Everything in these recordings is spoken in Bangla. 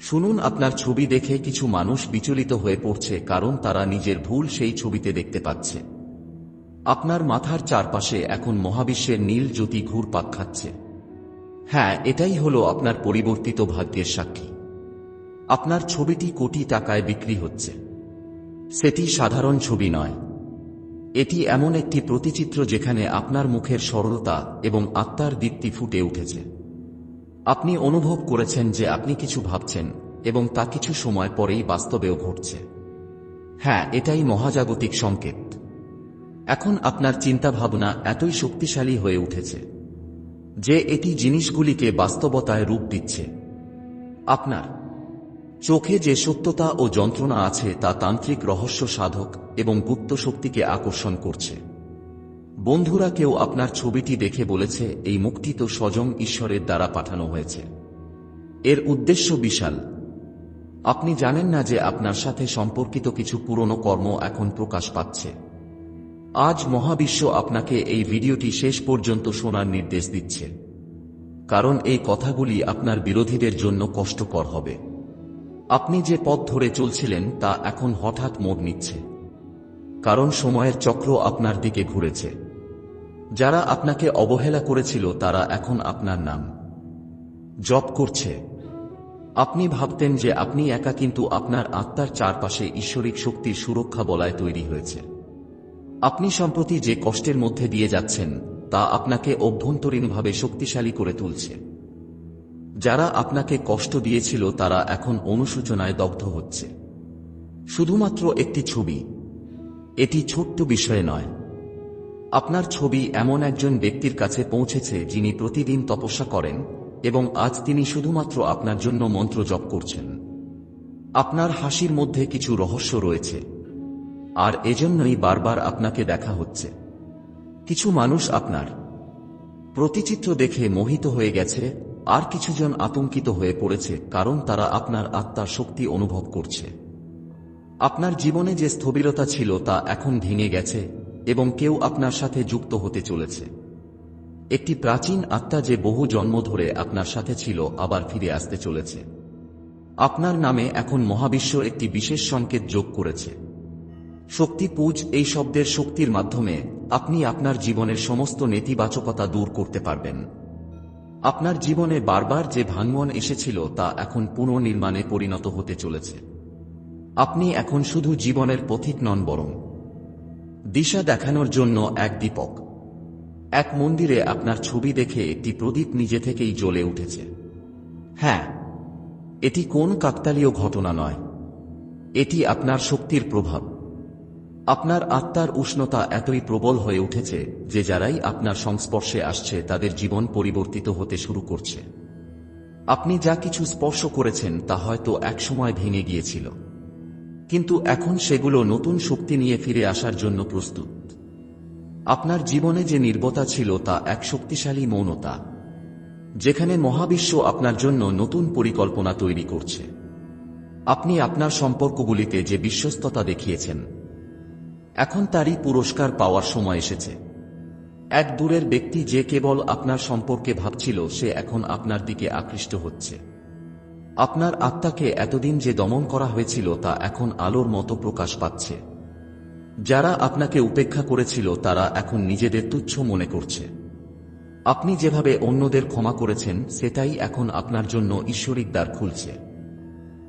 শুনুন আপনার ছবি দেখে কিছু মানুষ বিচলিত হয়ে পড়ছে কারণ তারা নিজের ভুল সেই ছবিতে দেখতে পাচ্ছে। আপনার মাথার চারপাশে এখন মহাবিশ্বের নীল জ্যোতি ঘুর পাক খাচ্ছে। হ্যাঁ এটাই হলো আপনার পরিবর্তিত ভাগ্যের সাক্ষী। আপনার ছবিটি কোটি টাকায় বিক্রি হচ্ছে। সেটি সাধারণ ছবি নয়। এটি এমন একটি প্রতিচিত্র যেখানে আপনার মুখের সরলতা এবং আত্মার দীপ্তি ফুটে উঠেছে। আপনি অনুভব করেছেন যে আপনি কিছু ভাবছেন এবং তা কিছু সময় পরেই বাস্তবেও ঘটছে। হ্যাঁ এটাই মহাজাগতিক সংকেত। এখন আপনার চিন্তাভাবনা এতই শক্তিশালী হয়ে উঠেছে যে এটি জিনিসগুলিকে বাস্তবতায় রূপ দিচ্ছে। আপনার চোখে যে সত্যতা ও যন্ত্রণা আছে তা তান্ত্রিক রহস্য সাধক এবং গুপ্ত শক্তিকে আকর্ষণ করছে। বন্ধুরা কেউ আপনার ছবিটি দেখে বলেছে, এই মুক্তি তো স্বজং ঈশ্বরের দ্বারা পাঠানো হয়েছে। এর উদ্দেশ্য বিশাল। আপনি জানেন না যে আপনার সাথে সম্পর্কিত কিছু পুরনো কর্ম এখন প্রকাশ পাচ্ছে। আজ মহাবিশ্ব আপনাকে এই ভিডিওটি শেষ পর্যন্ত শোনার নির্দেশ দিচ্ছে। কারণ এই কথাগুলি আপনার বিরোধীদের জন্য কষ্টকর হবে। আপনি যে পথ ধরে চলছিলেন, তা এখন হঠাৎ মোড় নিচ্ছে। কারণ সময়ের চক্র আপনার দিকে ঘুরেছে। যারা আপনাকে অবহেলা করেছিল, তারা এখন আপনার নাম। জপ করছে। আপনি ভাবতেন যে আপনি একা কিন্তু আপনার আত্মার চারপাশে ঈশ্বরিক শক্তির সুরক্ষা বলায় তৈরি হয়েছে। আপনি সম্প্রতি যে কষ্টের মধ্যে দিয়ে যাচ্ছেন, তা আপনাকে অভ্যন্তরীণভাবে শক্তিশালী করে তুলছে। যারা আপনাকে কষ্ট দিয়েছিল, তারা এখন অনুশোচনায় দগ্ধ হচ্ছে। শুধুমাত্র একটি ছবি। এটি ছোট্ট বিষয় নয়। আপনার ছবি এমন একজন ব্যক্তির কাছে পৌঁছেছে যিনি প্রতিদিন তপস্যা করেন এবং আজ তিনি শুধুমাত্র আপনার জন্য মন্ত্র জপ করছেন। আপনার হাসির মধ্যে কিছু রহস্য রয়েছে। আর এজন্যই বারবার আপনাকে দেখা হচ্ছে। কিছু মানুষ আপনার প্রতিচিত্র দেখে মোহিত হয়ে গেছে, আর কিছুজন আতঙ্কিত হয়ে পড়েছে কারণ তারা আপনার আত্মার শক্তি অনুভব করছে। আপনার জীবনে যে স্থবিরতা ছিল তা এখন ভেঙে গেছে এবং কেউ আপনার সাথে যুক্ত হতে চলেছে। একটি প্রাচীন আত্মা যে বহু জন্ম ধরে আপনার সাথে ছিল, আবার ফিরে আসতে চলেছে। আপনার নামে এখন মহাবিশ্ব একটি বিশেষ সংকেত যোগ করেছে। শক্তি পূজ এই শব্দের শক্তির মাধ্যমে আপনি আপনার জীবনের সমস্ত নেতিবাচকতা দূর করতে পারবেন। আপনার জীবনে বারবার যে ভাঙ্গন এসেছিল, তা এখন পুনর্নির্মাণে পরিণত হতে চলেছে। আপনি এখন শুধু জীবনের পথিক নন বরং দিশা দেখানোর জন্য এক দীপক। এক মন্দিরে আপনার ছবি দেখে একটি প্রদীপ নিজে থেকেই জ্বলে উঠেছে। হ্যাঁ এটি কোন কাকতালীয় ঘটনা নয়। এটি আপনার শক্তির প্রভাব। আপনার আত্মার উষ্ণতা এতই প্রবল হয়ে উঠেছে যে যারাই আপনার সংস্পর্শে আসছে তাদের জীবন পরিবর্তিত হতে শুরু করছে। আপনি যা কিছু স্পর্শ করেছেন তা হয়তো একসময় ভেঙে গিয়েছিল। কিন্তু এখন সেগুলো নতুন শক্তি নিয়ে ফিরে আসার জন্য প্রস্তুত। আপনার জীবনে যে নির্বতা ছিল তা এক শক্তিশালী মৌনতা, যেখানে মহাবিশ্ব আপনার জন্য নতুন পরিকল্পনা তৈরি করছে। আপনি আপনার সম্পর্কগুলিতে যে বিশ্বস্ততা দেখিয়েছেন, এখন তারই পুরস্কার পাওয়ার সময় এসেছে। এক দূরের ব্যক্তি যে কেবল আপনার সম্পর্কে ভাবছিল, সে এখন আপনার দিকে আকৃষ্ট হচ্ছে। আপনার আত্মাকে এতদিন যে দমন করা হয়েছিল তা এখন আলোর মতো প্রকাশ পাচ্ছে। যারা আপনাকে উপেক্ষা করেছিল, তারা এখন নিজেদের তুচ্ছ মনে করছে। আপনি যেভাবে অন্যদের ক্ষমা করেছেন, সেটাই এখন আপনার জন্য ঈশ্বরিক দ্বার খুলছে।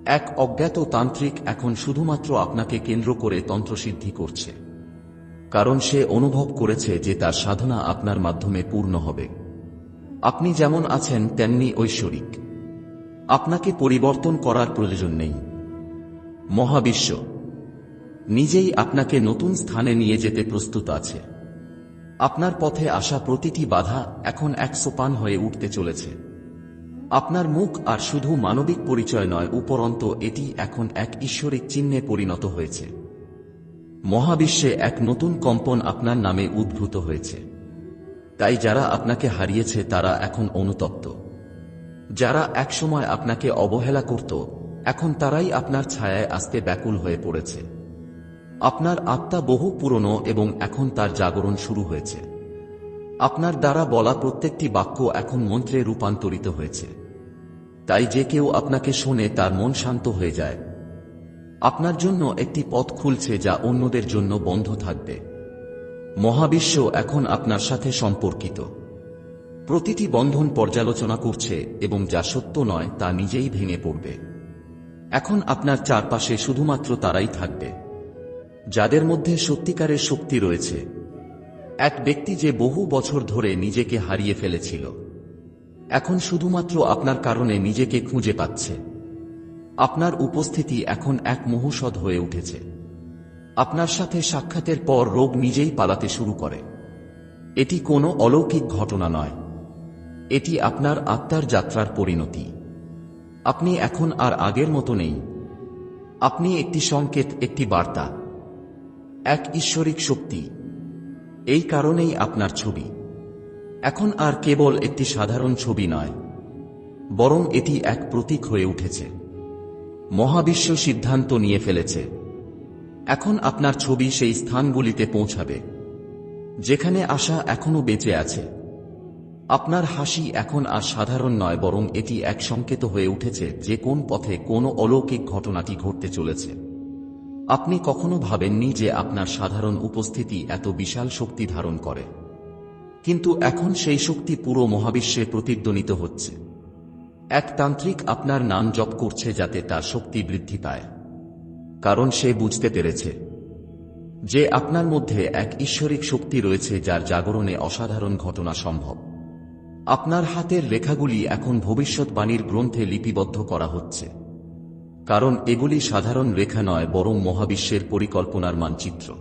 এক অজ্ঞাত তান্ত্রিক এখন শুধুমাত্র আপনাকে কেন্দ্র করে তন্ত্রসিদ্ধি করছে। কারণ সে অনুভব করেছে যে তার সাধনা আপনার মাধ্যমে পূর্ণ হবে। আপনি যেমন আছেন, তেমনি ঐশ্বরিক। আপনাকে পরিবর্তন করার প্রয়োজন নেই। মহাবিশ্ব, নিজেই আপনাকে নতুন স্থানে নিয়ে যেতে প্রস্তুত আছে। আপনার পথে আসা প্রতিটি বাধা এখন এক সোপান হয়ে উঠতে চলেছে। আপনার মুখ আর শুধু মানবিক পরিচয় নয়, উপরন্ত এটি এখন এক ঈশ্বরিক চিহ্নে পরিণত হয়েছে। মহাবিশ্বে এক নতুন কম্পন আপনার নামে উদ্ভূত হয়েছে। তাই যারা আপনাকে হারিয়েছে তারা এখন অনুতপ্ত। যারা একসময় আপনাকে অবহেলা করত, এখন তারাই আপনার ছায়ায় আসতে ব্যাকুল হয়ে পড়েছে। আপনার আত্মা বহু পুরনো এবং এখন তার জাগরণ শুরু হয়েছে। আপনার দ্বারা বলা প্রত্যেকটি বাক্য এখন মন্ত্রে রূপান্তরিত হয়েছে। তাই যে কেউ আপনাকে শোনে, তার মন শান্ত হয়ে যায়। আপনার জন্য একটি পথ খুলছে যা অন্যদের জন্য বন্ধ থাকবে। মহাবিশ্ব এখন আপনার সাথে সম্পর্কিত। প্রতিটি বন্ধন পর্যালোচনা করছে এবং যা সত্য নয় তা নিজেই ভেঙে পড়বে। এখন আপনার চারপাশে শুধুমাত্র তারাই থাকবে। যাদের মধ্যে সত্যিকারের শক্তি রয়েছে। এক ব্যক্তি যে বহু বছর ধরে নিজেকে হারিয়ে ফেলেছিল। এখন শুধুমাত্র আপনার কারণে নিজেকে খুঁজে পাচ্ছে। আপনার উপস্থিতি এখন এক মহৌষধ হয়ে উঠেছে। আপনার সাথে সাক্ষাতের পর রোগ নিজেই পালাতে শুরু করে। এটি কোনো অলৌকিক ঘটনা নয়। এটি আপনার আত্মার যাত্রার পরিণতি। আপনি এখন আর আগের মতো নেই। আপনি একটি সংকেত, একটি বার্তা, এক ঈশ্বরিক শক্তি। এই কারণেই আপনার ছবি। এখন আর কেবল একটি সাধারণ ছবি নয়, বরং এটি এক প্রতীক হয়ে উঠেছে। মহাবিশ্ব সিদ্ধান্ত নিয়ে ফেলেছে। এখন আপনার ছবি সেই স্থানগুলিতে পৌঁছাবে, যেখানে আশা এখনও বেঁচে আছে। আপনার হাসি এখন আর সাধারণ নয়, বরং এটি এক সংকেত হয়ে উঠেছে যে কোন পথে কোন অলৌকিক ঘটনাটি ঘটতে চলেছে। আপনি কখনো ভাবেননি যে আপনার সাধারণ উপস্থিতি এত বিশাল শক্তি ধারণ করে? কিন্তু এখন সেই শক্তি পুরো মহাবিশ্বে প্রতিধ্বনিত হচ্ছে। এক তান্ত্রিক আপনার নাম জপ করছে যাতে তার শক্তি বৃদ্ধি পায়। কারণ সে বুঝতে পেরেছে যে আপনার মধ্যে এক ঈশ্বরিক শক্তি রয়েছে যার জাগরণে অসাধারণ ঘটনা সম্ভব। আপনার হাতের রেখাগুলি এখন ভবিষ্যৎবাণীর গ্রন্থে লিপিবদ্ধ করা হচ্ছে। কারণ এগুলি সাধারণ রেখা নয়, বরং মহাবিশ্বের পরিকল্পনার মানচিত্র।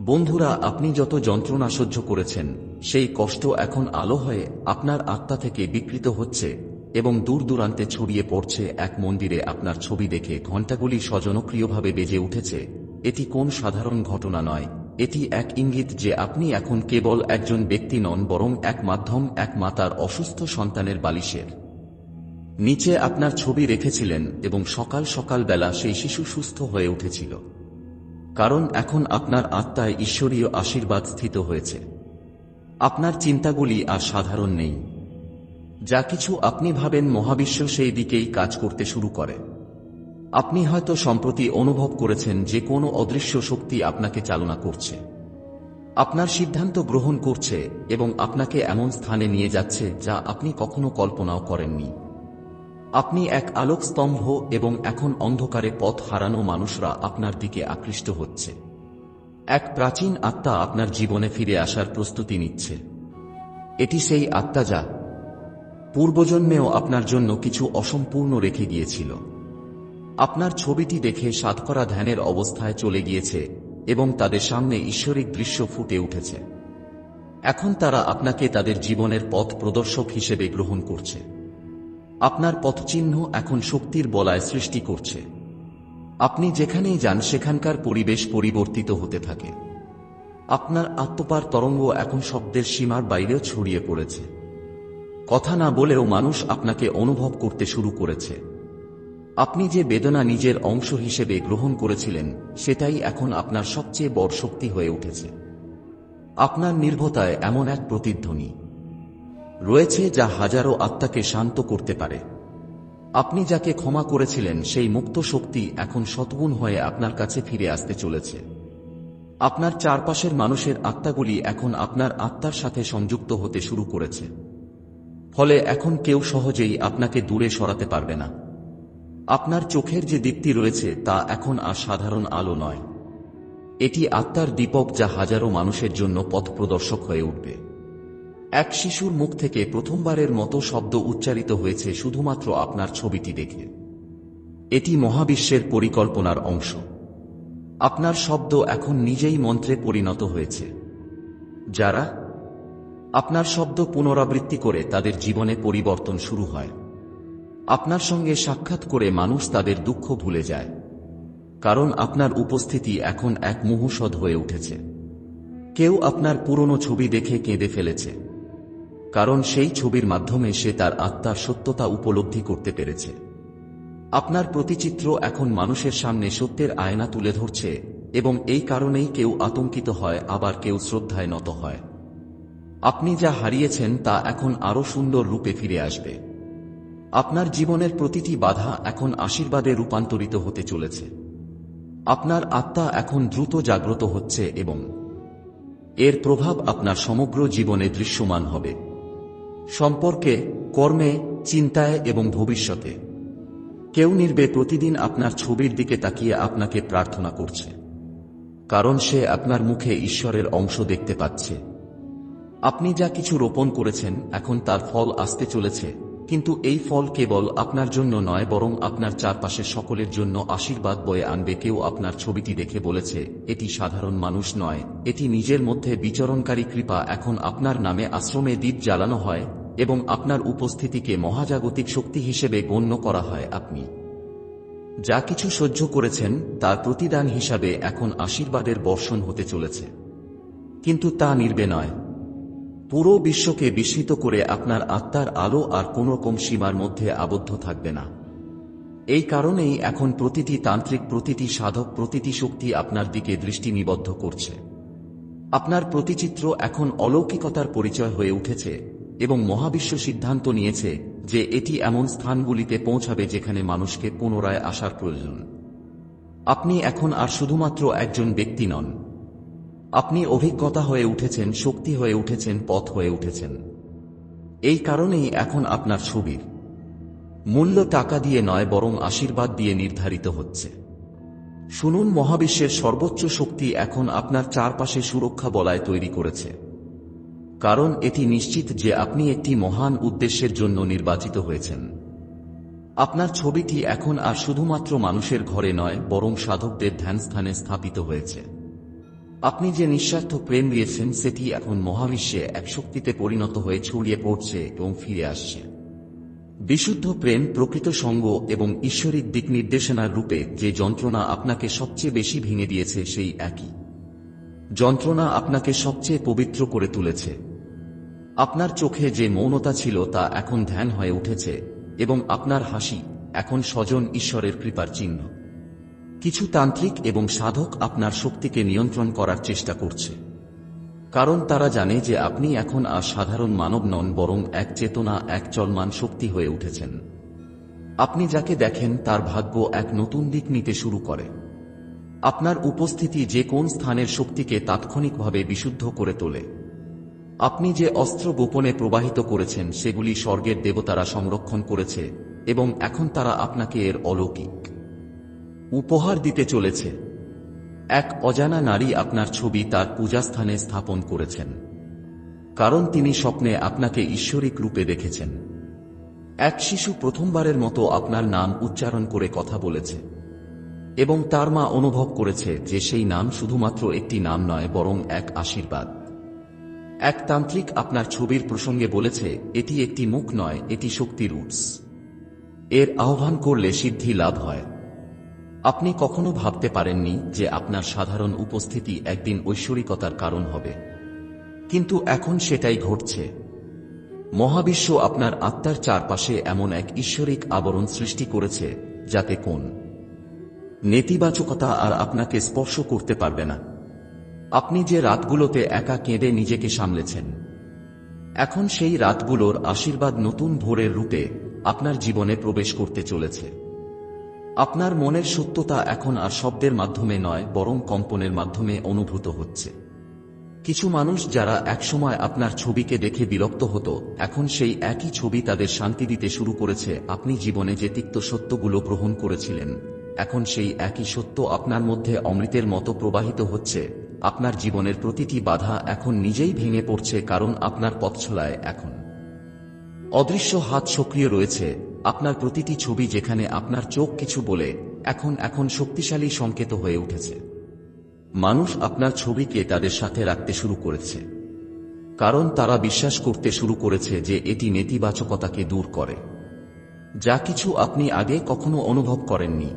বন্ধুরা, আপনি যত যন্ত্রণা সহ্য করেছেন, সেই কষ্ট এখন আলো হয়ে আপনার আত্মা থেকে বিকৃত হচ্ছে এবং দূর দূরান্তে ছড়িয়ে পড়ছে এক মন্দিরে আপনার ছবি দেখে ঘণ্টাগুলি স্বজনক্রিয়ভাবে বেজে উঠেছে। এটি কোন সাধারণ ঘটনা নয় এটি এক ইঙ্গিত যে আপনি এখন কেবল একজন ব্যক্তি নন, বরং এক মাধ্যম, এক মাতার অসুস্থ সন্তানের বালিশের। নিচে আপনার ছবি রেখেছিলেন এবং সকাল সকাল বেলা সেই শিশু সুস্থ হয়ে উঠেছিল। কারণ এখন আপনার আত্মায় ঈশ্বরীয় আশীর্বাদ স্থিত হয়েছে। আপনার চিন্তাগুলি আর সাধারণ নেই। যা কিছু আপনি ভাবেন মহাবিশ্ব সেই দিকেই কাজ করতে শুরু করে। আপনি হয়তো সম্প্রতি অনুভব করেছেন যে কোনো অদৃশ্য শক্তি আপনাকে চালনা করছে। আপনার সিদ্ধান্ত গ্রহণ করছে এবং আপনাকে এমন স্থানে নিয়ে যাচ্ছে যা আপনি কখনো কল্পনাও করেননি। আপনি এক আলোক স্তম্ভ এবং এখন অন্ধকারে পথ হারানো মানুষরা আপনার দিকে আকৃষ্ট হচ্ছে। এক প্রাচীন আত্মা আপনার জীবনে ফিরে আসার প্রস্তুতি নিচ্ছে। এটি সেই আত্মা যা পূর্বজন্মেও আপনার জন্য কিছু অসম্পূর্ণ রেখে গিয়েছিল। আপনার ছবিটি দেখে সাতকরা ধ্যানের অবস্থায় চলে গিয়েছে এবং তাদের সামনে ঈশ্বরিক দৃশ্য ফুটে উঠেছে। এখন তারা আপনাকে তাদের জীবনের পথ প্রদর্শক হিসেবে গ্রহণ করছে। আপনার পথচিহ্ন এখন শক্তির বলায় সৃষ্টি করছে। আপনি যেখানেই যান, সেখানকার পরিবেশ পরিবর্তিত হতে থাকে। আপনার আত্মপার তরঙ্গ এখন শব্দের সীমার বাইরেও ছড়িয়ে পড়েছে। কথা না বলেও মানুষ আপনাকে অনুভব করতে শুরু করেছে। আপনি যে বেদনা নিজের অংশ হিসেবে গ্রহণ করেছিলেন, সেটাই এখন আপনার সবচেয়ে বড় শক্তি হয়ে উঠেছে। আপনার নির্ভতায় এমন এক প্রতিধ্বনি। রয়েছে যা হাজারো আত্মাকে শান্ত করতে পারে। আপনি যাকে ক্ষমা করেছিলেন, সেই মুক্ত শক্তি এখন শতগুণ হয়ে আপনার কাছে ফিরে আসতে চলেছে। আপনার চারপাশের মানুষের আত্মাগুলি এখন আপনার আত্মার সাথে সংযুক্ত হতে শুরু করেছে। ফলে এখন কেউ সহজেই আপনাকে দূরে সরাতে পারবে না। আপনার চোখের যে দীপ্তি রয়েছে তা এখন আর সাধারণ আলো নয়। এটি আত্মার দীপক যা হাজারো মানুষের জন্য পথ প্রদর্শক হয়ে উঠবে। এক শিশুর মুখ থেকে প্রথমবারের মতো শব্দ উচ্চারিত হয়েছে শুধুমাত্র আপনার ছবিটি দেখে। এটি মহাবিশ্বের পরিকল্পনার অংশ। আপনার শব্দ এখন নিজেই মন্ত্রে পরিণত হয়েছে। যারা? আপনার শব্দ পুনরাবৃত্তি করে তাদের জীবনে পরিবর্তন শুরু হয়। আপনার সঙ্গে সাক্ষাৎ করে মানুষ তাদের দুঃখ ভুলে যায়। কারণ আপনার উপস্থিতি এখন এক মুহূর্ষদ হয়ে উঠেছে। কেউ আপনার পুরনো ছবি দেখে কেঁদে ফেলেছে। কারণ সেই ছবির মাধ্যমে সে তার আত্মার সত্যতা উপলব্ধি করতে পেরেছে। আপনার প্রতিচিত্র এখন মানুষের সামনে সত্যের আয়না তুলে ধরছে এবং এই কারণেই কেউ আতঙ্কিত হয়, আবার কেউ শ্রদ্ধায় নত হয়। আপনি যা হারিয়েছেন তা এখন আরও সুন্দর রূপে ফিরে আসবে। আপনার জীবনের প্রতিটি বাধা এখন আশীর্বাদে রূপান্তরিত হতে চলেছে। আপনার আত্মা এখন দ্রুত জাগ্রত হচ্ছে এবং এর প্রভাব আপনার সমগ্র জীবনে দৃশ্যমান হবে। সম্পর্কে, কর্মে, চিন্তায় এবং ভবিষ্যতে। কেউ নির্বে প্রতিদিন আপনার ছবির দিকে তাকিয়ে আপনাকে প্রার্থনা করছে। কারণ সে আপনার মুখে ঈশ্বরের অংশ দেখতে পাচ্ছে। আপনি যা কিছু রোপণ করেছেন এখন তার ফল আসতে চলেছে। কিন্তু এই ফল কেবল আপনার জন্য নয়, বরং আপনার চারপাশে সকলের জন্য আশীর্বাদ বয়ে আনবে। কেউ আপনার ছবিটি দেখে বলেছে, এটি সাধারণ মানুষ নয়, এটি নিজের মধ্যে বিচরণকারী কৃপা। এখন আপনার নামে আশ্রমে দ্বীপ জ্বালানো হয় এবং আপনার উপস্থিতিকে মহাজাগতিক শক্তি হিসেবে গণ্য করা হয় আপনি। যা কিছু সহ্য করেছেন, তার প্রতিদান হিসাবে এখন আশীর্বাদের বর্ষণ হতে চলেছে। কিন্তু তা নির্বে নয়। পুরো বিশ্বকে বিস্মিত করে আপনার আত্মার আলো আর কোন রকম সীমার মধ্যে আবদ্ধ থাকবে না। এই কারণেই এখন প্রতিটি তান্ত্রিক, প্রতিটি সাধক, প্রতিটি শক্তি আপনার দিকে দৃষ্টি নিবদ্ধ করছে। আপনার প্রতিচিত্র এখন অলৌকিকতার পরিচয় হয়ে উঠেছে এবং মহাবিশ্ব সিদ্ধান্ত নিয়েছে যে এটি এমন স্থানগুলিতে পৌঁছাবে যেখানে মানুষকে পুনরায় আসার প্রয়োজন। আপনি এখন আর শুধুমাত্র একজন ব্যক্তি নন আপনি অভিজ্ঞতা হয়ে উঠেছেন, শক্তি হয়ে উঠেছেন, পথ হয়ে উঠেছেন। এই কারণেই এখন আপনার ছবির মূল্য টাকা দিয়ে নয়, বরং আশীর্বাদ দিয়ে নির্ধারিত হচ্ছে। শুনুন, মহাবিশ্বের সর্বোচ্চ শক্তি এখন আপনার চারপাশে সুরক্ষা বলায় তৈরি করেছে। কারণ এটি নিশ্চিত যে আপনি একটি মহান উদ্দেশ্যের জন্য নির্বাচিত হয়েছেন। আপনার ছবিটি এখন আর শুধুমাত্র মানুষের ঘরে নয়, বরং সাধকদের ধ্যানস্থানে স্থাপিত হয়েছে। আপনি যে নিঃস্বার্থ প্রেম দিয়েছেন, সেটি এখন মহাবিশ্বে এক শক্তিতে পরিণত হয়ে ছড়িয়ে পড়ছে এবং ফিরে আসছে। বিশুদ্ধ প্রেম, প্রকৃত সঙ্গ এবং ঈশ্বরিক দিক নির্দেশনার রূপে যে যন্ত্রণা আপনাকে সবচেয়ে বেশি ভেঙে দিয়েছে, সেই একই। যন্ত্রণা আপনাকে সবচেয়ে পবিত্র করে তুলেছে। আপনার চোখে যে মৌনতা ছিল, তা এখন ধ্যান হয়ে উঠেছে এবং আপনার হাসি এখন স্বজন ঈশ্বরের কৃপার চিহ্ন। কিছু তান্ত্রিক এবং সাধক আপনার শক্তিকে নিয়ন্ত্রণ করার চেষ্টা করছে। কারণ তারা জানে যে আপনি এখন আর সাধারণ মানব নন, বরং এক চেতনা, এক চলমান শক্তি হয়ে উঠেছেন। আপনি যাকে দেখেন, তার ভাগ্য এক নতুন দিক নিতে শুরু করে। আপনার উপস্থিতি যে কোন স্থানের শক্তিকে তাৎক্ষণিকভাবে বিশুদ্ধ করে তোলে। আপনি যে অস্ত্র গোপনে প্রবাহিত করেছেন, সেগুলি স্বর্গের দেবতারা সংরক্ষণ করেছে, এবং এখন তারা আপনাকে এর অলৌকিক উপহার দিতে চলেছে। এক অজানা নারী আপনার ছবি তার পূজাস্থানে স্থাপন করেছেন। কারণ তিনি স্বপ্নে আপনাকে ঈশ্বরিক রূপে দেখেছেন। এক শিশু প্রথমবারের মতো আপনার নাম উচ্চারণ করে কথা বলেছে। এবং তার মা অনুভব করেছে যে সেই নাম শুধুমাত্র একটি নাম নয়, বরং এক আশীর্বাদ। এক তান্ত্রিক আপনার ছবির প্রসঙ্গে বলেছে, এটি একটি মুখ নয়, এটি শক্তির উৎস। এর আহ্বান করলে সিদ্ধি লাভ হয়। আপনি কখনো ভাবতে পারেননি যে আপনার সাধারণ উপস্থিতি একদিন ঐশ্বরিকতার কারণ হবে। কিন্তু এখন সেটাই ঘটছে। মহাবিশ্ব আপনার আত্মার চারপাশে এমন এক ঈশ্বরিক আবরণ সৃষ্টি করেছে, যাতে কোন? নেতিবাচকতা আর আপনাকে স্পর্শ করতে পারবে না। আপনি যে রাতগুলোতে একা কেঁদে নিজেকে সামলেছেন, এখন সেই রাতগুলোর আশীর্বাদ নতুন ভোরের রূপে আপনার জীবনে প্রবেশ করতে চলেছে। আপনার মনের সত্যতা এখন আর শব্দের মাধ্যমে নয়, বরং কম্পনের মাধ্যমে অনুভূত হচ্ছে। কিছু মানুষ যারা একসময় আপনার ছবিকে দেখে বিরক্ত হতো, এখন সেই একই ছবি তাদের শান্তি দিতে শুরু করেছে, আপনি জীবনে যে তিক্ত সত্যগুলো গ্রহণ করেছিলেন, এখন সেই একই সত্য আপনার মধ্যে অমৃতের মতো প্রবাহিত হচ্ছে, আপনার জীবনের প্রতিটি বাধা এখন নিজেই ভেঙে পড়ছে কারণ আপনার পথছলায় এখন। অদৃশ্য হাত সক্রিয় রয়েছে আপনার প্রতিটি ছবি যেখানে আপনার চোখ কিছু বলে, এখন এখন শক্তিশালী সংকেত হয়ে উঠেছে। মানুষ আপনার ছবিকে তাদের সাথে রাখতে শুরু করেছে। কারণ তারা বিশ্বাস করতে শুরু করেছে যে এটি নেতিবাচকতাকে দূর করে। যা কিছু আপনি আগে কখনো অনুভব করেননি।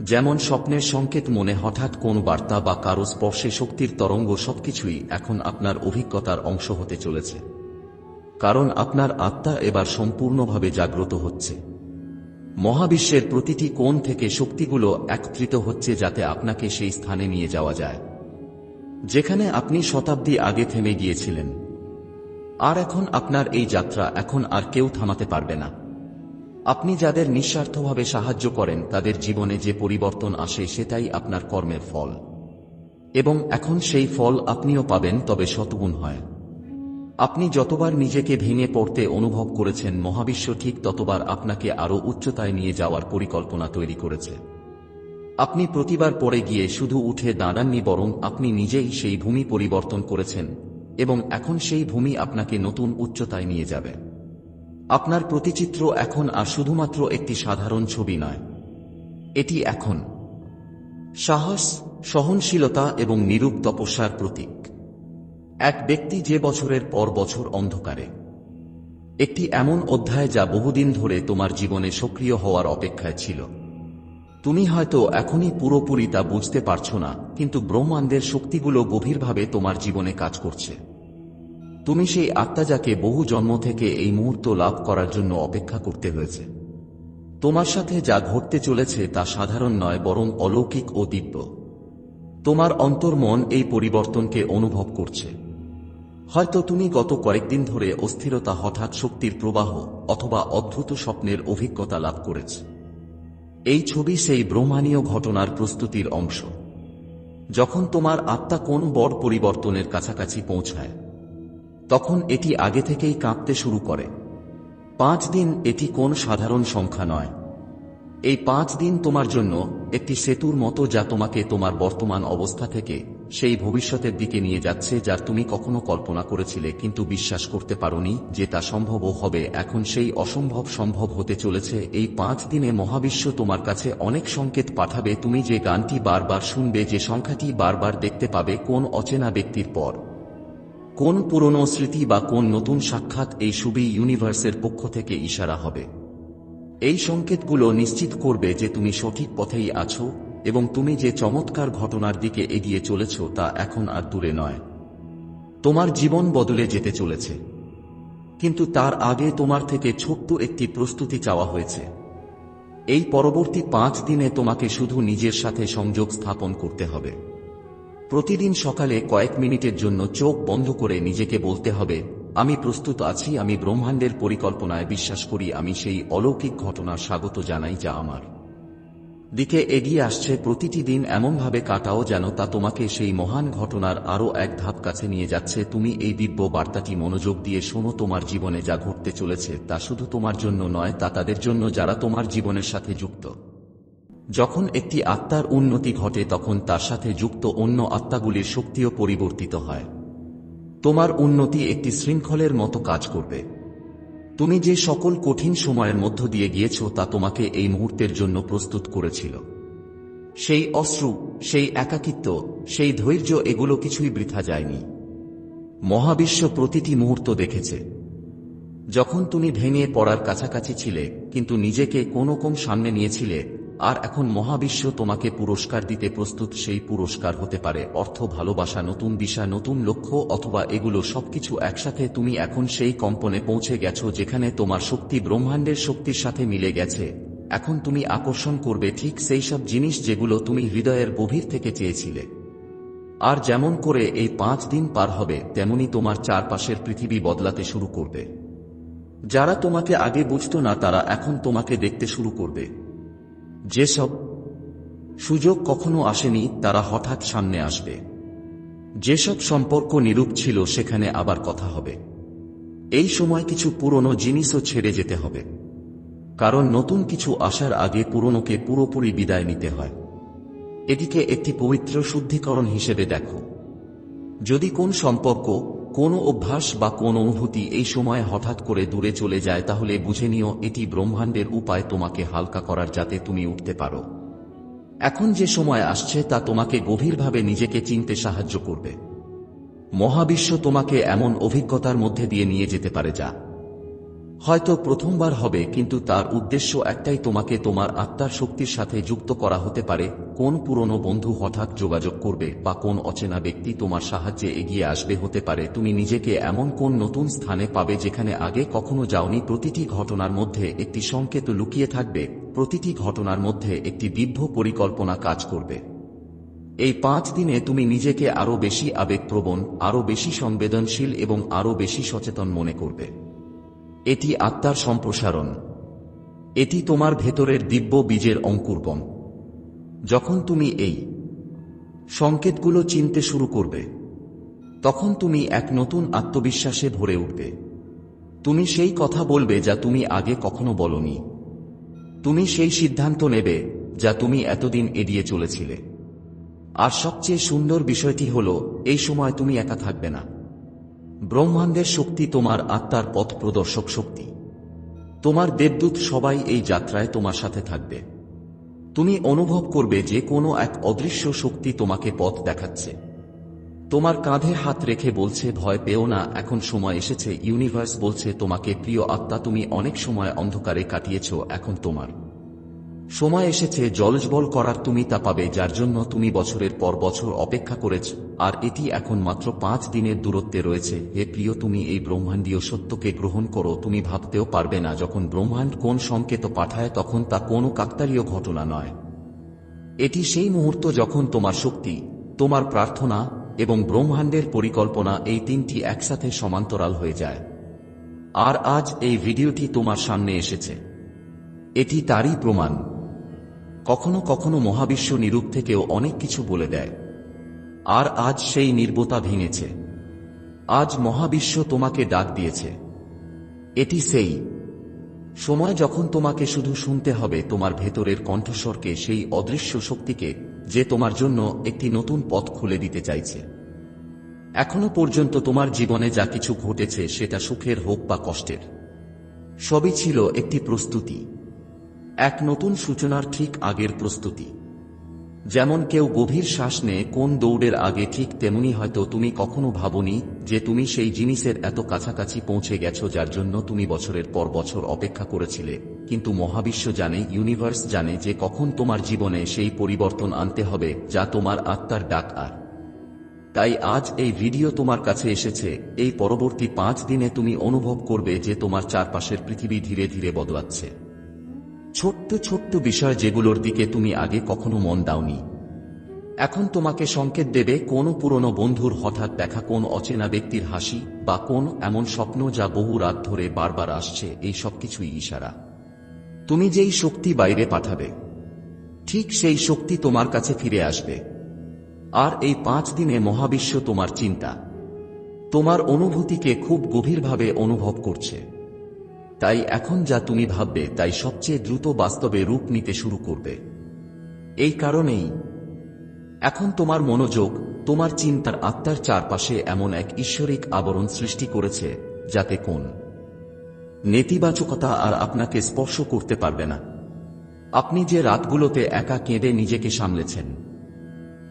যেমন স্বপ্নের সংকেত মনে হঠাৎ কোন বার্তা বা কারও স্পর্শে শক্তির তরঙ্গ সবকিছুই এখন আপনার অভিজ্ঞতার অংশ হতে চলেছে। কারণ আপনার আত্মা এবার সম্পূর্ণভাবে জাগ্রত হচ্ছে। মহাবিশ্বের প্রতিটি কোণ থেকে শক্তিগুলো একত্রিত হচ্ছে যাতে আপনাকে সেই স্থানে নিয়ে যাওয়া যায়। যেখানে আপনি শতাব্দী আগে থেমে গিয়েছিলেন। আর এখন আপনার এই যাত্রা এখন আর কেউ থামাতে পারবে না। আপনি যাদের নিঃস্বার্থভাবে সাহায্য করেন, তাদের জীবনে যে পরিবর্তন আসে সেটাই আপনার কর্মের ফল। এবং এখন সেই ফল আপনিও পাবেন, তবে শতগুণ হয়। আপনি যতবার নিজেকে ভেঙে পড়তে অনুভব করেছেন, মহাবিশ্ব ঠিক ততবার আপনাকে আরও উচ্চতায় নিয়ে যাওয়ার পরিকল্পনা তৈরি করেছে। আপনি প্রতিবার পরে গিয়ে শুধু উঠে দাঁড়াননি বরং আপনি নিজেই সেই ভূমি পরিবর্তন করেছেন এবং এখন সেই ভূমি আপনাকে নতুন উচ্চতায় নিয়ে যাবে। আপনার প্রতিচিত্র এখন আর শুধুমাত্র একটি সাধারণ ছবি নয়। এটি এখন। সাহস, সহনশীলতা এবং নিরূপ তপস্যার প্রতীক। এক ব্যক্তি যে বছরের পর বছর অন্ধকারে। একটি এমন অধ্যায় যা বহুদিন ধরে তোমার জীবনে সক্রিয় হওয়ার অপেক্ষায় ছিল। তুমি হয়তো এখনই পুরোপুরি তা বুঝতে পারছ না, কিন্তু ব্রহ্মাণ্ডের শক্তিগুলো গভীরভাবে তোমার জীবনে কাজ করছে। তুমি সেই আত্মা যাকে বহু জন্ম থেকে এই মুহূর্ত লাভ করার জন্য অপেক্ষা করতে হয়েছে। তোমার সাথে যা ঘটতে চলেছে তা সাধারণ নয়, বরং অলৌকিক ও দিব্য। তোমার অন্তর্মন এই পরিবর্তনকে অনুভব করছে। হয়তো তুমি গত কয়েকদিন ধরে অস্থিরতা হঠাৎ শক্তির প্রবাহ অথবা অদ্ভুত স্বপ্নের অভিজ্ঞতা লাভ করেছে। এই ছবি সেই ব্রহ্মাণীয় ঘটনার প্রস্তুতির অংশ। যখন তোমার আত্মা কোন বড় পরিবর্তনের কাছাকাছি পৌঁছায়, তখন এটি আগে থেকেই কাঁপতে শুরু করে। পাঁচ দিন এটি কোন সাধারণ সংখ্যা নয়। এই পাঁচ দিন তোমার জন্য একটি সেতুর মতো যা তোমাকে তোমার বর্তমান অবস্থা থেকে সেই ভবিষ্যতের দিকে নিয়ে যাচ্ছে যার তুমি কখনো কল্পনা করেছিলে কিন্তু বিশ্বাস করতে পারোনি যে তা সম্ভবও হবে। এখন সেই অসম্ভব সম্ভব হতে চলেছে। এই পাঁচ দিনে মহাবিশ্ব তোমার কাছে অনেক সংকেত পাঠাবে। তুমি যে গানটি বারবার শুনবে, যে সংখ্যাটি বারবার দেখতে পাবে, কোন অচেনা ব্যক্তির পর। কোন পুরনো স্মৃতি বা কোন নতুন সাক্ষাৎ এই সুবি ইউনিভার্সের পক্ষ থেকে ইশারা হবে। এই সংকেতগুলো নিশ্চিত করবে যে তুমি সঠিক পথেই আছো এবং তুমি যে চমৎকার ঘটনার দিকে এগিয়ে চলেছ তা এখন আর দূরে নয়। তোমার জীবন বদলে যেতে চলেছে। কিন্তু তার আগে তোমার থেকে ছোট্ট একটি প্রস্তুতি চাওয়া হয়েছে। এই পরবর্তী পাঁচ দিনে তোমাকে শুধু নিজের সাথে সংযোগ স্থাপন করতে হবে। প্রতিদিন সকালে কয়েক মিনিটের জন্য চোখ বন্ধ করে নিজেকে বলতে হবে, আমি প্রস্তুত আছি, আমি ব্রহ্মাণ্ডের পরিকল্পনায় বিশ্বাস করি, আমি সেই অলৌকিক ঘটনার স্বাগত জানাই যা আমার। দিকে এগিয়ে আসছে প্রতিটি দিন এমনভাবে কাটাও যেন তা তোমাকে সেই মহান ঘটনার আরও এক ধাপ কাছে নিয়ে যাচ্ছে। তুমি এই দিব্য বার্তাটি মনোযোগ দিয়ে শোনো তোমার জীবনে যা ঘটতে চলেছে, তা শুধু তোমার জন্য নয়, তা তাদের জন্য যারা তোমার জীবনের সাথে যুক্ত। যখন একটি আত্মার উন্নতি ঘটে, তখন তার সাথে যুক্ত অন্য আত্মাগুলির শক্তিও পরিবর্তিত হয়। তোমার উন্নতি একটি শৃঙ্খলের মতো কাজ করবে। তুমি যে সকল কঠিন সময়ের মধ্য দিয়ে গিয়েছ তা তোমাকে এই মুহূর্তের জন্য প্রস্তুত করেছিল। সেই অশ্রু, সেই একাকিত্ব, সেই ধৈর্য, এগুলো কিছুই বৃথা যায়নি। মহাবিশ্ব প্রতিটি মুহূর্ত দেখেছে। যখন তুমি ভেঙে পড়ার কাছাকাছি ছিলে, কিন্তু নিজেকে কোনো কম সামনে নিয়েছিলে আর এখন মহাবিশ্ব তোমাকে পুরস্কার দিতে প্রস্তুত, সেই পুরস্কার হতে পারে। অর্থ, ভালোবাসা, নতুন দিশা, নতুন লক্ষ্য অথবা এগুলো সবকিছু একসাথে তুমি এখন সেই কম্পনে পৌঁছে গেছো যেখানে তোমার শক্তি ব্রহ্মাণ্ডের শক্তির সাথে মিলে গেছে। এখন তুমি আকর্ষণ করবে ঠিক সেই সব জিনিস যেগুলো তুমি হৃদয়ের গভীর থেকে চেয়েছিলে। আর যেমন করে এই পাঁচ দিন পার হবে, তেমনি তোমার চারপাশের পৃথিবী বদলাতে শুরু করবে। যারা তোমাকে আগে বুঝত না, তারা এখন তোমাকে দেখতে শুরু করবে। যেসব সুযোগ কখনো আসেনি, তারা হঠাৎ সামনে আসবে। যেসব সম্পর্ক নিরূপ ছিল, সেখানে আবার কথা হবে। এই সময় কিছু পুরনো জিনিসও ছেড়ে যেতে হবে। কারণ নতুন কিছু আসার আগে পুরনোকে পুরোপুরি বিদায় নিতে হয়। এটিকে একটি পবিত্র শুদ্ধিকরণ হিসেবে দেখো। যদি কোন সম্পর্ক কোনো অভ্যাস বা কোন অনুভূতি এই সময় হঠাৎ করে দূরে চলে যায় তাহলে বুঝে নিও, এটি ব্রহ্মাণ্ডের উপায় তোমাকে হালকা করার যাতে তুমি উঠতে পারো। এখন যে সময় আসছে তা তোমাকে গভীরভাবে নিজেকে চিনতে সাহায্য করবে। মহাবিশ্ব তোমাকে এমন অভিজ্ঞতার মধ্যে দিয়ে নিয়ে যেতে পারে যা হয়তো প্রথমবার হবে, কিন্তু তার উদ্দেশ্য একটাই, তোমাকে তোমার আত্মার শক্তির সাথে যুক্ত করা হতে পারে। কোন পুরনো বন্ধু হঠাৎ যোগাযোগ করবে, বা কোন অচেনা ব্যক্তি তোমার সাহায্যে এগিয়ে আসবে হতে পারে। তুমি নিজেকে এমন কোন নতুন স্থানে পাবে যেখানে আগে কখনো যাওনি। প্রতিটি ঘটনার মধ্যে একটি সংকেত লুকিয়ে থাকবে। প্রতিটি ঘটনার মধ্যে একটি দিব্য পরিকল্পনা কাজ করবে। এই পাঁচ দিনে তুমি নিজেকে আরও বেশি আবেগপ্রবণ, আরও বেশি সংবেদনশীল এবং আরও বেশি সচেতন মনে করবে। এটি আত্মার সম্প্রসারণ। এটি তোমার ভেতরের দিব্য বীজের অঙ্কুরবন। যখন তুমি এই সংকেতগুলো চিনতে শুরু করবে, তখন তুমি এক নতুন আত্মবিশ্বাসে ভরে উঠবে। তুমি সেই কথা বলবে যা তুমি আগে কখনো বলনি। তুমি সেই সিদ্ধান্ত নেবে যা তুমি এতদিন এড়িয়ে চলেছিলে। আর সবচেয়ে সুন্দর বিষয়টি হল, এই সময় তুমি একা থাকবে না। ব্রহ্মাণ্ডের শক্তি তোমার আত্মার পথ প্রদর্শক শক্তি। তোমার দেবদূত সবাই এই যাত্রায় তোমার সাথে থাকবে। তুমি অনুভব করবে যে কোনো এক অদৃশ্য শক্তি তোমাকে পথ দেখাচ্ছে। তোমার কাঁধে হাত রেখে বলছে, ভয় পেও না, এখন সময় এসেছে। ইউনিভার্স বলছে, তোমাকে প্রিয় আত্মা তুমি অনেক সময় অন্ধকারে কাটিয়েছ, এখন তোমার। সময় এসেছে জলজবল করার তুমি তা পাবে, যার জন্য তুমি বছরের পর বছর অপেক্ষা করেছ। আর এটি এখন মাত্র পাঁচ দিনের দূরত্বে রয়েছে। হে প্রিয়, তুমি এই ব্রহ্মাণ্ডীয় সত্যকে গ্রহণ করো। তুমি ভাবতেও পারবে না যখন ব্রহ্মাণ্ড কোন সংকেত পাঠায়, তখন তা কোনো কাকতালীয় ঘটনা নয়। এটি সেই মুহূর্ত যখন তোমার শক্তি, তোমার প্রার্থনা এবং ব্রহ্মাণ্ডের পরিকল্পনা এই তিনটি একসাথে সমান্তরাল হয়ে যায়। আর আজ এই ভিডিওটি তোমার সামনে এসেছে। এটি তারই প্রমাণ। কখনো কখনো মহাবিশ্ব নিরূপ থেকেও অনেক কিছু বলে দেয়। আর আজ সেই নির্বতা ভেঙেছে। আজ মহাবিশ্ব তোমাকে ডাক দিয়েছে। এটি সেই। সময় যখন তোমাকে শুধু শুনতে হবে, তোমার ভেতরের কণ্ঠস্বরকে, সেই অদৃশ্য শক্তিকে, যে তোমার জন্য একটি নতুন পথ খুলে দিতে চাইছে। এখনও পর্যন্ত তোমার জীবনে যা কিছু ঘটেছে, সেটা সুখের হোক বা কষ্টের। সবই ছিল একটি প্রস্তুতি। এক নতুন সূচনার ঠিক আগের প্রস্তুতি। যেমন কেউ গভীর শ্বাস নেয়, কোন দৌড়ের আগে ঠিক তেমনি হয়তো তুমি কখনো ভাবনি যে তুমি সেই জিনিসের এত কাছাকাছি পৌঁছে গেছো যার জন্য তুমি বছরের পর বছর অপেক্ষা করেছিলে। কিন্তু মহাবিশ্ব জানে, ইউনিভার্স জানে যে কখন তোমার জীবনে সেই পরিবর্তন আনতে হবে যা তোমার আত্মার ডাক আর। তাই আজ এই ভিডিও তোমার কাছে এসেছে। এই পরবর্তী পাঁচ দিনে তুমি অনুভব করবে যে তোমার চারপাশের পৃথিবী ধীরে ধীরে বদলাচ্ছে। ছোট্ট ছোট্ট বিষয় যেগুলোর দিকে তুমি আগে কখনো মন দাওনি। এখন তোমাকে সংকেত দেবে কোন পুরনো বন্ধুর হঠাৎ দেখা কোন অচেনা ব্যক্তির হাসি বা কোন এমন স্বপ্ন যা বহু রাত ধরে বারবার আসছে, এই সবকিছুই ইশারা। তুমি যেই শক্তি বাইরে পাঠাবে, ঠিক সেই শক্তি তোমার কাছে ফিরে আসবে। আর এই পাঁচ দিনে মহাবিশ্ব তোমার চিন্তা, তোমার অনুভূতিকে খুব গভীরভাবে অনুভব করছে। তাই এখন যা তুমি ভাববে তাই সবচেয়ে দ্রুত বাস্তবে রূপ নিতে শুরু করবে। এই কারণেই এখন তোমার মনোযোগ, তোমার চিন্তার আত্মার চারপাশে এমন এক ঈশ্বরিক আবরণ সৃষ্টি করেছে, যাতে কোন নেতিবাচকতা আর আপনাকে স্পর্শ করতে পারবে না। আপনি যে রাতগুলোতে একা কেঁদে নিজেকে সামলেছেন,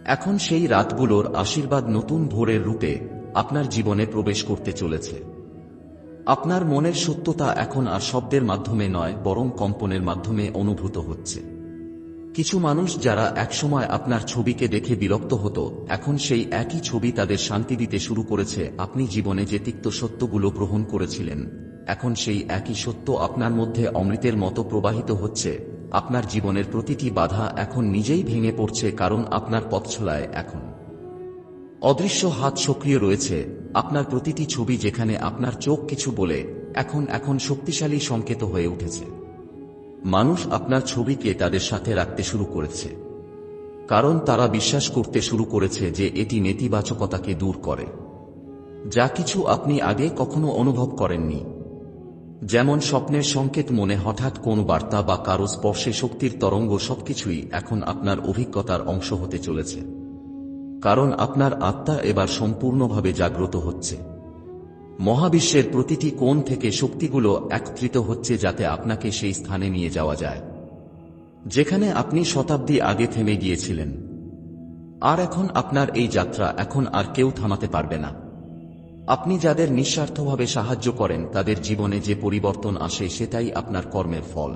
এখন সেই রাতগুলোর আশীর্বাদ নতুন ভোরের রূপে আপনার জীবনে প্রবেশ করতে চলেছে। আপনার মনের সত্যতা এখন আর শব্দের মাধ্যমে নয়, বরং কম্পনের মাধ্যমে অনুভূত হচ্ছে। কিছু মানুষ যারা একসময় আপনার ছবিকে দেখে বিরক্ত হতো, এখন সেই একই ছবি তাদের শান্তি দিতে শুরু করেছে, আপনি জীবনে যে তিক্ত সত্যগুলো গ্রহণ করেছিলেন, এখন সেই একই সত্য আপনার মধ্যে অমৃতের মতো প্রবাহিত হচ্ছে, আপনার জীবনের প্রতিটি বাধা এখন নিজেই ভেঙে পড়ছে কারণ আপনার পথছলায় এখন। অদৃশ্য হাত সক্রিয় রয়েছে, আপনার প্রতিটি ছবি যেখানে আপনার চোখ কিছু বলে, এখন এখন শক্তিশালী সংকেত হয়ে উঠেছে। মানুষ আপনার ছবিকে তাদের সাথে রাখতে শুরু করেছে। কারণ তারা বিশ্বাস করতে শুরু করেছে যে এটি নেতিবাচকতাকে দূর করে। যা কিছু আপনি আগে কখনো অনুভব করেননি। যেমন স্বপ্নের সংকেত মনে হঠাৎ কোন বার্তা বা কারও স্পর্শে শক্তির তরঙ্গ সবকিছুই এখন আপনার অভিজ্ঞতার অংশ হতে চলেছে। কারণ আপনার আত্মা এবার সম্পূর্ণভাবে জাগ্রত হচ্ছে। মহাবিশ্বের প্রতিটি কোণ থেকে শক্তিগুলো একত্রিত হচ্ছে যাতে আপনাকে সেই স্থানে নিয়ে যাওয়া যায়। যেখানে আপনি শতাব্দী আগে থেমে গিয়েছিলেন। আর এখন আপনার এই যাত্রা এখন আর কেউ থামাতে পারবে না। আপনি যাদের নিঃস্বার্থভাবে সাহায্য করেন, তাদের জীবনে যে পরিবর্তন আসে সেটাই আপনার কর্মের ফল।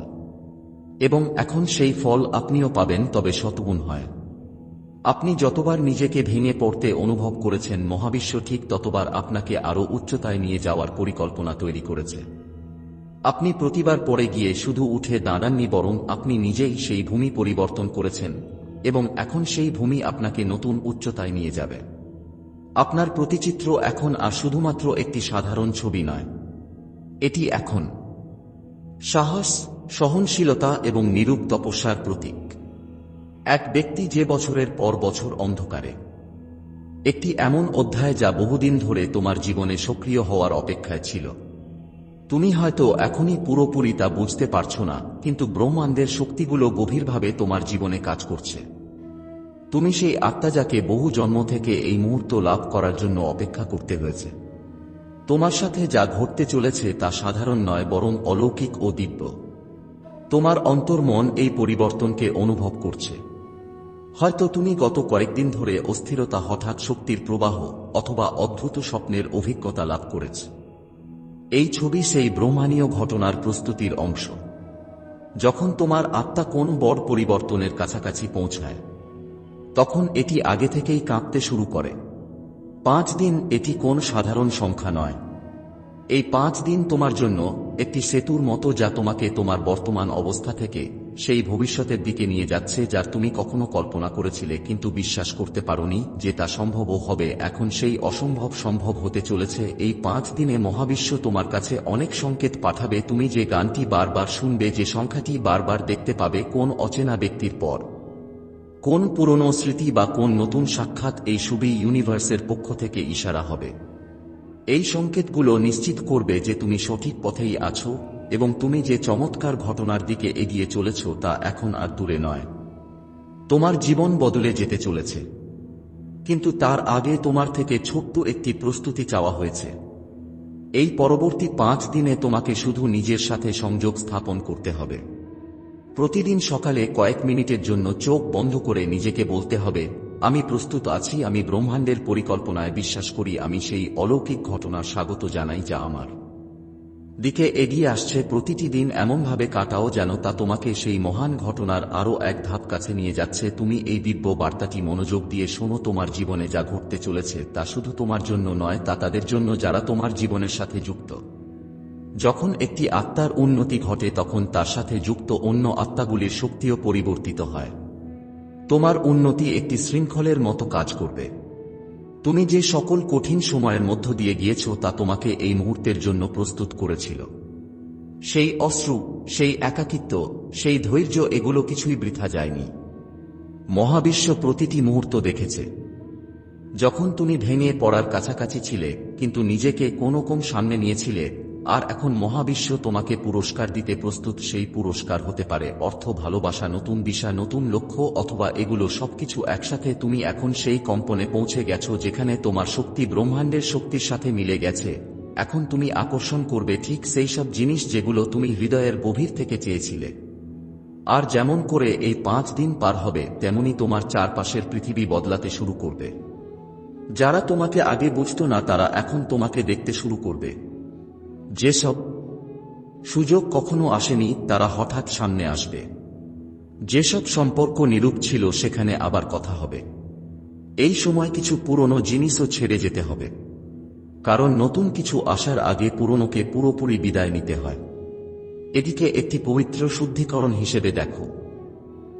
এবং এখন সেই ফল আপনিও পাবেন, তবে শতগুণ হয়। আপনি যতবার নিজেকে ভেঙে পড়তে অনুভব করেছেন, মহাবিশ্ব ঠিক ততবার আপনাকে আরও উচ্চতায় নিয়ে যাওয়ার পরিকল্পনা তৈরি করেছে। আপনি প্রতিবার পরে গিয়ে শুধু উঠে দাঁড়াননি বরং আপনি নিজেই সেই ভূমি পরিবর্তন করেছেন এবং এখন সেই ভূমি আপনাকে নতুন উচ্চতায় নিয়ে যাবে। আপনার প্রতিচিত্র এখন আর শুধুমাত্র একটি সাধারণ ছবি নয়। এটি এখন। সাহস, সহনশীলতা এবং নিরূপ তপস্যার প্রতীক। এক ব্যক্তি যে বছরের পর বছর অন্ধকারে। একটি এমন অধ্যায় যা বহুদিন ধরে তোমার জীবনে সক্রিয় হওয়ার অপেক্ষায় ছিল। তুমি হয়তো এখনই পুরোপুরি তা বুঝতে পারছ না, কিন্তু ব্রহ্মাণ্ডের শক্তিগুলো গভীরভাবে তোমার জীবনে কাজ করছে। তুমি সেই আত্মা যাকে বহু জন্ম থেকে এই মুহূর্ত লাভ করার জন্য অপেক্ষা করতে হয়েছে। তোমার সাথে যা ঘটতে চলেছে তা সাধারণ নয়, বরং অলৌকিক ও দিব্য। তোমার অন্তর্মন এই পরিবর্তনকে অনুভব করছে। হয়তো তুমি গত কয়েকদিন ধরে অস্থিরতা হঠাৎ শক্তির প্রবাহ অথবা অদ্ভুত স্বপ্নের অভিজ্ঞতা লাভ করেছ। এই ছবি সেই ব্রহ্মাণীয় ঘটনার প্রস্তুতির অংশ। যখন তোমার আত্মা কোন বড় পরিবর্তনের কাছাকাছি পৌঁছায়, তখন এটি আগে থেকেই কাঁপতে শুরু করে। পাঁচ দিন এটি কোন সাধারণ সংখ্যা নয়। এই পাঁচ দিন তোমার জন্য একটি সেতুর মতো যা তোমাকে তোমার বর্তমান অবস্থা থেকে সেই ভবিষ্যতের দিকে নিয়ে যাচ্ছে, যার তুমি কখনো কল্পনা করেছিলে কিন্তু বিশ্বাস করতে পারোনি যে তা সম্ভবও হবে। এখন সেই অসম্ভব সম্ভব হতে চলেছে। এই পাঁচ দিনে মহাবিশ্ব তোমার কাছে অনেক সংকেত পাঠাবে। তুমি যে গানটি বারবার শুনবে, যে সংখ্যাটি বারবার দেখতে পাবে, কোন অচেনা ব্যক্তির পর। কোন পুরনো স্মৃতি বা কোন নতুন সাক্ষাৎ এই সুবি ইউনিভার্সের পক্ষ থেকে ইশারা হবে। এই সংকেতগুলো নিশ্চিত করবে যে তুমি সঠিক পথেই আছো এবং তুমি যে চমৎকার ঘটনার দিকে এগিয়ে চলেছ তা এখন আর দূরে নয়। তোমার জীবন বদলে যেতে চলেছে। কিন্তু তার আগে তোমার থেকে ছোট্ট একটি প্রস্তুতি চাওয়া হয়েছে। এই পরবর্তী পাঁচ দিনে তোমাকে শুধু নিজের সাথে সংযোগ স্থাপন করতে হবে। প্রতিদিন সকালে কয়েক মিনিটের জন্য চোখ বন্ধ করে নিজেকে বলতে হবে আমি প্রস্তুত আছি, আমি ব্রহ্মাণ্ডের পরিকল্পনায় বিশ্বাস করি, আমি সেই অলৌকিক ঘটনার স্বাগত জানাই যা আমার দিকে এগিয়ে আসছে। প্রতিটি দিন এমনভাবে কাটাও যেন তা তোমাকে সেই মহান ঘটনার আরও এক ধাপ কাছে নিয়ে যাচ্ছে। তুমি এই দিব্য বার্তাটি মনোযোগ দিয়ে শোনো, তোমার জীবনে যা ঘটতে চলেছে তা শুধু তোমার জন্য নয়, তা তাদের জন্য যারা তোমার জীবনের সাথে যুক্ত। যখন একটি আত্মার উন্নতি ঘটে, তখন তার সাথে যুক্ত অন্য আত্মাগুলির শক্তিও পরিবর্তিত হয়। তোমার উন্নতি একটি শৃঙ্খলের মতো কাজ করবে। তুমি যে সকল কঠিন সময়ের মধ্য দিয়ে গিয়েছ তা তোমাকে এই মুহূর্তের জন্য প্রস্তুত করেছিল। সেই অশ্রু, সেই একাকিত্ব, সেই ধৈর্য এগুলো কিছুই বৃথা যায়নি। মহাবিশ্ব প্রতিটি মুহূর্ত দেখেছে। যখন তুমি ভেঙে পড়ার কাছাকাছি ছিলে, কিন্তু নিজেকে কোনো কম সামনে নিয়েছিলে আর এখন মহাবিশ্ব তোমাকে পুরস্কার দিতে প্রস্তুত, সেই পুরস্কার হতে পারে। অর্থ, ভালোবাসা, নতুন দিশা, নতুন লক্ষ্য অথবা এগুলো সবকিছু একসাথে তুমি এখন সেই কম্পনে পৌঁছে গেছো যেখানে তোমার শক্তি ব্রহ্মাণ্ডের শক্তির সাথে মিলে গেছে। এখন তুমি আকর্ষণ করবে ঠিক সেই সব জিনিস যেগুলো তুমি হৃদয়ের গভীর থেকে চেয়েছিলে। আর যেমন করে এই পাঁচ দিন পার হবে, তেমনি তোমার চারপাশের পৃথিবী বদলাতে শুরু করবে। যারা তোমাকে আগে বুঝত না, তারা এখন তোমাকে দেখতে শুরু করবে। যেসব সুযোগ কখনো আসেনি, তারা হঠাৎ সামনে আসবে। যেসব সম্পর্ক নিরূপ ছিল, সেখানে আবার কথা হবে। এই সময় কিছু পুরনো জিনিসও ছেড়ে যেতে হবে। কারণ নতুন কিছু আসার আগে পুরনোকে পুরোপুরি বিদায় নিতে হয়। এটিকে একটি পবিত্র শুদ্ধিকরণ হিসেবে দেখো।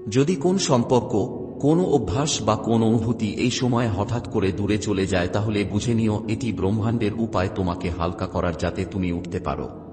যদি কোন সম্পর্ক কোনো অভ্যাস বা কোন অনুভূতি এই সময় হঠাৎ করে দূরে চলে যায়, তাহলে বুঝে নিও এটি ব্রহ্মাণ্ডের উপায় তোমাকে হালকা করার যাতে তুমি উঠতে পারো।